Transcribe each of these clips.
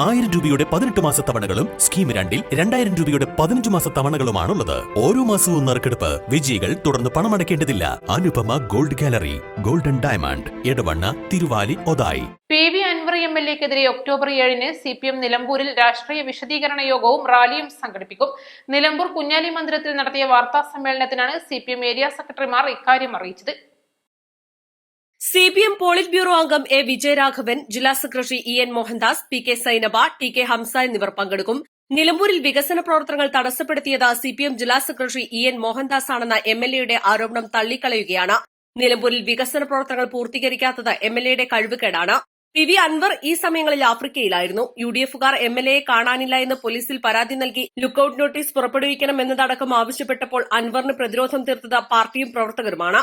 ആയിരം രൂപയുടെ പതിനെട്ട് മാസ തവണകളും സ്കീം രണ്ടിൽ രണ്ടായിരം രൂപയുടെ പതിനഞ്ച് മാസ തവണകളുമാണുള്ളത്. ഓരോ മാസവും നറുക്കെടുപ്പ് വിജയികൾ തുടർന്ന് പണമടയ്ക്കേണ്ടതില്ല. Anupama gold gallery golden diamond Edavanna Thiruvali Othayi. P V Anvar M L എക്കെതിരെ October ഏഴിന് സി പി എം നിലമ്പൂരിൽ രാഷ്ട്രീയ വിശദീകരണ യോഗവും റാലിയും സംഘടിപ്പിക്കും. നിലമ്പൂർ കുഞ്ഞാലി മന്ദിരത്തിൽ നടത്തിയ വാർത്താ സമ്മേളനത്തിനാണ് സി പി എം ഏരിയ സെക്രട്ടറിമാർ ഇക്കാര്യം അറിയിച്ചത്. C P M polit bureau അംഗം എ വിജയരാഘവൻ ജില്ലാ secretary E N Mohandas P K Sainaba T K Hamsa എന്നിവർ പങ്കെടുക്കും. നിലമ്പൂരിൽ വികസന പ്രവർത്തനങ്ങൾ തടസ്സപ്പെടുത്തിയത് സി പി എം ജില്ലാ സെക്രട്ടറി ഇ എൻ മോഹൻദാസ് ആണെന്ന എം എൽ എയുടെ ആരോപണം തള്ളിക്കളയുകയാണ്. നിലമ്പൂരിൽ വികസന പ്രവർത്തനങ്ങൾ പൂർത്തീകരിക്കാത്തത് എം എൽ എയുടെ കഴിവുകേടാണ്. പി വി അൻവർ ഈ സമയങ്ങളിൽ ആഫ്രിക്കയിലായിരുന്നു. യു ഡി എഫുകാർ എം എൽ എയെ കാണാനില്ല എന്ന് പോലീസിൽ പരാതി നൽകി ലുക്കൌട്ട് നോട്ടീസ് പുറപ്പെടുവിക്കണം എന്നതടക്കം ആവശ്യപ്പെട്ടപ്പോൾ അൻവറിന് പ്രതിരോധം തീർത്തത് പാർട്ടിയും പ്രവർത്തകരുമാണ്.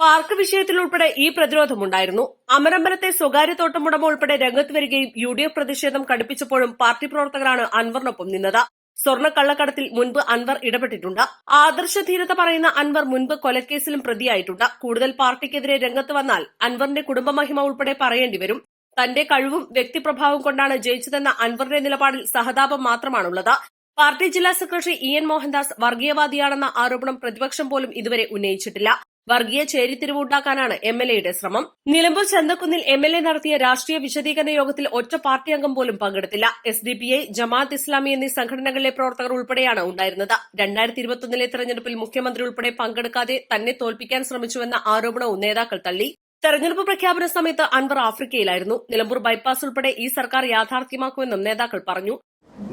പാർക്ക് വിഷയത്തിൽ ഉൾപ്പെടെ ഈ പ്രതിരോധമുണ്ടായിരുന്നു. അമരമ്പലത്തെ സ്വകാര്യ തോട്ടമുടമ ഉൾപ്പെടെ രംഗത്ത് വരികയും യു ഡി എഫ് പ്രതിഷേധം കടുപ്പിച്ചപ്പോഴും പാർട്ടി പ്രവർത്തകരാണ് അൻവറിനൊപ്പം നിന്നത്. സ്വർണ കള്ളക്കടത്തിൽ മുൻപ് അൻവർ ഇടപെട്ടിട്ടുണ്ട്. ആദർശധീരത പറയുന്ന അൻവർ മുൻപ് കൊലക്കേസിലും പ്രതിയായിട്ടുണ്ട്. കൂടുതൽ പാർട്ടിക്കെതിരെ രംഗത്ത് വന്നാൽ അൻവറിന്റെ കുടുംബമഹിമ ഉൾപ്പെടെ പറയേണ്ടി വരും. തന്റെ കഴിവും വ്യക്തിപ്രഭാവം കൊണ്ടാണ് ജയിച്ചതെന്ന അൻവറിന്റെ നിലപാടിൽ സഹതാപം മാത്രമാണുള്ളത്. പാർട്ടി ജില്ലാ സെക്രട്ടറി ഇ എൻ മോഹൻദാസ് വർഗീയവാദിയാണെന്ന ആരോപണം പ്രതിപക്ഷം പോലും ഇതുവരെ ഉന്നയിച്ചിട്ടില്ല. വർഗീയ ചേരിത്തിരിവുണ്ടാക്കാനാണ് എം എൽ എയുടെ ശ്രമം. നിലമ്പൂർ ചന്തക്കുന്നിൽ എം എൽ എ നടത്തിയ രാഷ്ട്രീയ വിശദീകരണ യോഗത്തിൽ ഒറ്റ പാർട്ടി അംഗം പോലും പങ്കെടുത്തില്ല. S D P I Jamaat Islami എന്നീ സംഘടനകളിലെ പ്രവർത്തകർ ഉൾപ്പെടെയാണ് ഉണ്ടായിരുന്നത്. രണ്ടായിരത്തി ഇരുപത്തൊന്നിലെ തെരഞ്ഞെടുപ്പിൽ മുഖ്യമന്ത്രി ഉൾപ്പെടെ പങ്കെടുക്കാതെ തന്നെ തോൽപ്പിക്കാൻ ശ്രമിച്ചുവെന്ന ആരോപണവും നേതാക്കൾ തള്ളി. തെരഞ്ഞെടുപ്പ് പ്രഖ്യാപന സമയത്ത് അൻവർ ആഫ്രിക്കയിലായിരുന്നു. നിലമ്പൂർ ബൈപ്പാസ് ഉൾപ്പെടെ ഈ സർക്കാർ യാഥാർത്ഥ്യമാക്കുമെന്നും നേതാക്കൾ പറഞ്ഞു.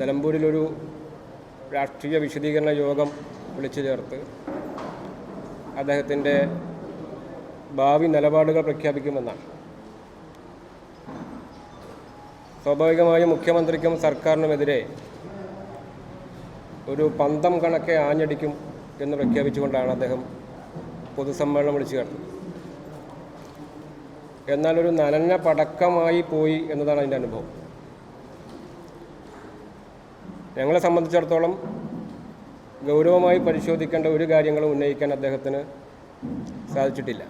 നിലമ്പൂരിലൊരു രാഷ്ട്രീയ വിശദീകരണ യോഗം വിളിച്ചു ചേർത്ത് അദ്ദേഹത്തിന്റെ ഭാവി നിലപാടുകൾ പ്രഖ്യാപിക്കുമെന്നാണ്. സ്വാഭാവികമായും മുഖ്യമന്ത്രിക്കും സർക്കാരിനുമെതിരെ ഒരു പന്തം കണക്കെ ആഞ്ഞടിക്കും എന്ന് പ്രഖ്യാപിച്ചുകൊണ്ടാണ് അദ്ദേഹം പൊതുസമ്മേളനം വിളിച്ചു ചേർത്തത്. എന്നാൽ ഒരു നനഞ്ഞ പടക്കമായി പോയി എന്നതാണ് അതിന്റെ അനുഭവം. ഞങ്ങളെ സംബന്ധിച്ചിടത്തോളം ഗൗരവമായി പരിശോധിക്കേണ്ട ഒരു കാര്യങ്ങളും ഉന്നയിക്കാൻ അദ്ദേഹത്തിന് സാധിച്ചിട്ടില്ല.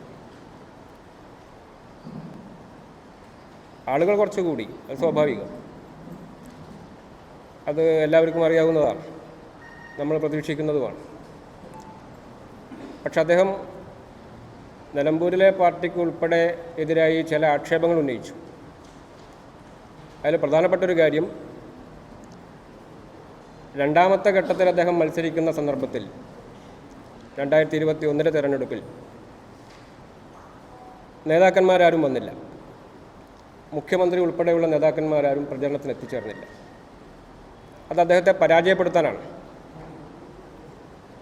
ആളുകൾ കുറച്ചുകൂടി അത് സ്വാഭാവികം. അത് എല്ലാവർക്കും അറിയാവുന്നതാണ്. നമ്മൾ പ്രതീക്ഷിക്കുന്നതുമാണ്. പക്ഷെ അദ്ദേഹം നിലമ്പൂരിലെ പാർട്ടിക്ക് ഉൾപ്പെടെ എതിരായി ചില ആക്ഷേപങ്ങൾ ഉന്നയിച്ചു. അതിൽ പ്രധാനപ്പെട്ട ഒരു കാര്യം രണ്ടാമത്തെ ഘട്ടത്തിൽ അദ്ദേഹം മത്സരിക്കുന്ന സന്ദർഭത്തിൽ രണ്ടായിരത്തി ഇരുപത്തി ഒന്നിലെ തെരഞ്ഞെടുപ്പിൽ നേതാക്കന്മാരാരും വന്നില്ല. മുഖ്യമന്ത്രി ഉൾപ്പെടെയുള്ള നേതാക്കന്മാരാരും പ്രചരണത്തിന് എത്തിച്ചേർന്നില്ല. അത് അദ്ദേഹത്തെ പരാജയപ്പെടുത്താനാണ്.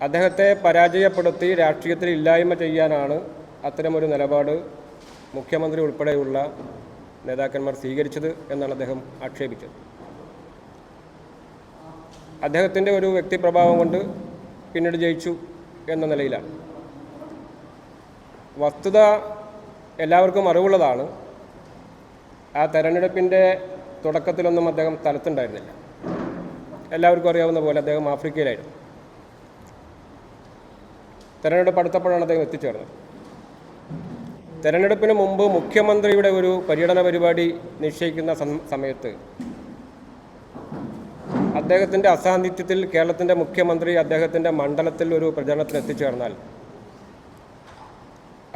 അദ്ദേഹത്തെ പരാജയപ്പെടുത്തി രാഷ്ട്രീയത്തിൽ ഇല്ലായ്മ ചെയ്യാനാണ് അത്തരമൊരു നിലപാട് മുഖ്യമന്ത്രി ഉൾപ്പെടെയുള്ള നേതാക്കന്മാർ സ്വീകരിച്ചത് എന്നാണ് അദ്ദേഹം ആക്ഷേപിച്ചത്. അദ്ദേഹത്തിന്റെ ഒരു വ്യക്തിപ്രഭാവം കൊണ്ട് പിന്നീട് ജയിച്ചു എന്ന നിലയിലാണ്. വസ്തുത എല്ലാവർക്കും അറിവുള്ളതാണ്. ആ തെരഞ്ഞെടുപ്പിന്റെ തുടക്കത്തിലൊന്നും അദ്ദേഹം സ്ഥലത്തുണ്ടായിരുന്നില്ല എല്ലാവർക്കും അറിയാവുന്ന പോലെ അദ്ദേഹം ആഫ്രിക്കയിലായിരുന്നു. തെരഞ്ഞെടുപ്പ് അടുത്തപ്പോഴാണ് അദ്ദേഹം എത്തിച്ചേർന്നത്. തെരഞ്ഞെടുപ്പിന് മുമ്പ് മുഖ്യമന്ത്രിയുടെ ഒരു പര്യടന പരിപാടി നിശ്ചയിക്കുന്ന സമയത്ത് അദ്ദേഹത്തിന്റെ അസാന്നിധ്യത്തിൽ കേരളത്തിന്റെ മുഖ്യമന്ത്രി അദ്ദേഹത്തിന്റെ മണ്ഡലത്തിൽ ഒരു പ്രചരണത്തിന് എത്തിച്ചേർന്നാൽ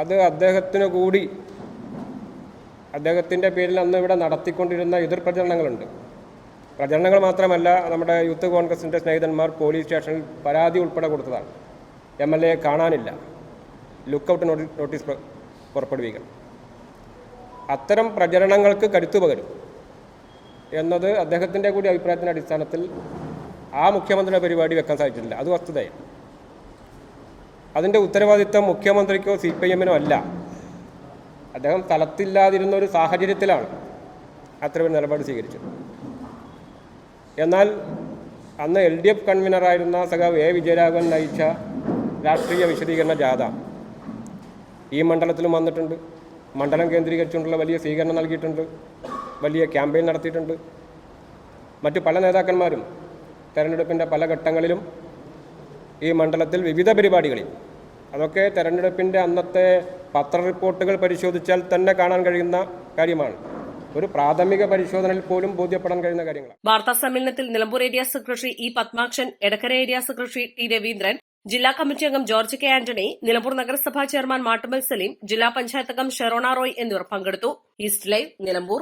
അത് അദ്ദേഹത്തിന് കൂടി അദ്ദേഹത്തിന്റെ പേരിൽ അന്ന് ഇവിടെ നടത്തിക്കൊണ്ടിരുന്ന എതിർ പ്രചരണങ്ങളുണ്ട്. പ്രചരണങ്ങൾ മാത്രമല്ല നമ്മുടെ യൂത്ത് കോൺഗ്രസിന്റെ സ്നേഹിതന്മാർ പോലീസ് സ്റ്റേഷനിൽ പരാതി ഉൾപ്പെടെ കൊടുത്തതാണ്. എം എൽ എ കാണാനില്ല. ലുക്കൗട്ട് നോട്ടീസ് പുറപ്പെടുവിക്കണം. അത്തരം പ്രചരണങ്ങൾക്ക് കരുത്തു പകരും എന്നത് അദ്ദേഹത്തിന്റെ കൂടി അഭിപ്രായത്തിന്റെ അടിസ്ഥാനത്തിൽ ആ മുഖ്യമന്ത്രിയുടെ പരിപാടി വെക്കാൻ സാധിച്ചിട്ടില്ല. അത് വസ്തുതയാണ് അതിന്റെ ഉത്തരവാദിത്വം മുഖ്യമന്ത്രിക്കോ സി പി എമ്മിനോ അല്ല. അദ്ദേഹം സ്ഥലത്തില്ലാതിരുന്ന ഒരു സാഹചര്യത്തിലാണ് അത്തരമൊരു നിലപാട് സ്വീകരിച്ചത്. എന്നാൽ അന്ന് എൽ ഡി എഫ് കൺവീനറായിരുന്ന സഖാവ് എ വിജയരാഘവൻ നയിച്ച രാഷ്ട്രീയ വിശദീകരണ ജാഥ ഈ മണ്ഡലത്തിലും വന്നിട്ടുണ്ട്. മണ്ഡലം കേന്ദ്രീകരിച്ചുകൊണ്ടുള്ള വലിയ സ്വീകരണം നൽകിയിട്ടുണ്ട്. വലിയ ക്യാമ്പയിൻ നടത്തിയിട്ടുണ്ട്. മറ്റു പല നേതാക്കന്മാരും തെരഞ്ഞെടുപ്പിന്റെ പല ഘട്ടങ്ങളിലും ഈ മണ്ഡലത്തിൽ വിവിധ പരിപാടികളിൽ അതൊക്കെ തെരഞ്ഞെടുപ്പിന്റെ അന്നത്തെ പത്ര റിപ്പോർട്ടുകൾ പരിശോധിച്ചാൽ തന്നെ കാണാൻ കഴിയുന്ന കാര്യമാണ്. ഒരു പ്രാഥമിക പരിശോധനയിൽ പോലും ബോധ്യപ്പെടാൻ കഴിയുന്ന കാര്യങ്ങളാണ്. വാർത്താ സമ്മേളനത്തിൽ Nilambur area secretary E Padmakshan Edakkara area secretary T Raveendran ജില്ലാ കമ്മിറ്റി അംഗം ജോർജ് കെ ആന്റണി നിലമ്പൂർ നഗരസഭാ ചെയർമാൻ മാട്ടുമൽ സലീം ജില്ലാ പഞ്ചായത്ത് അംഗം ഷെറോണ റോയ് എന്നിവർ പങ്കെടുത്തു. East Live Nilambur.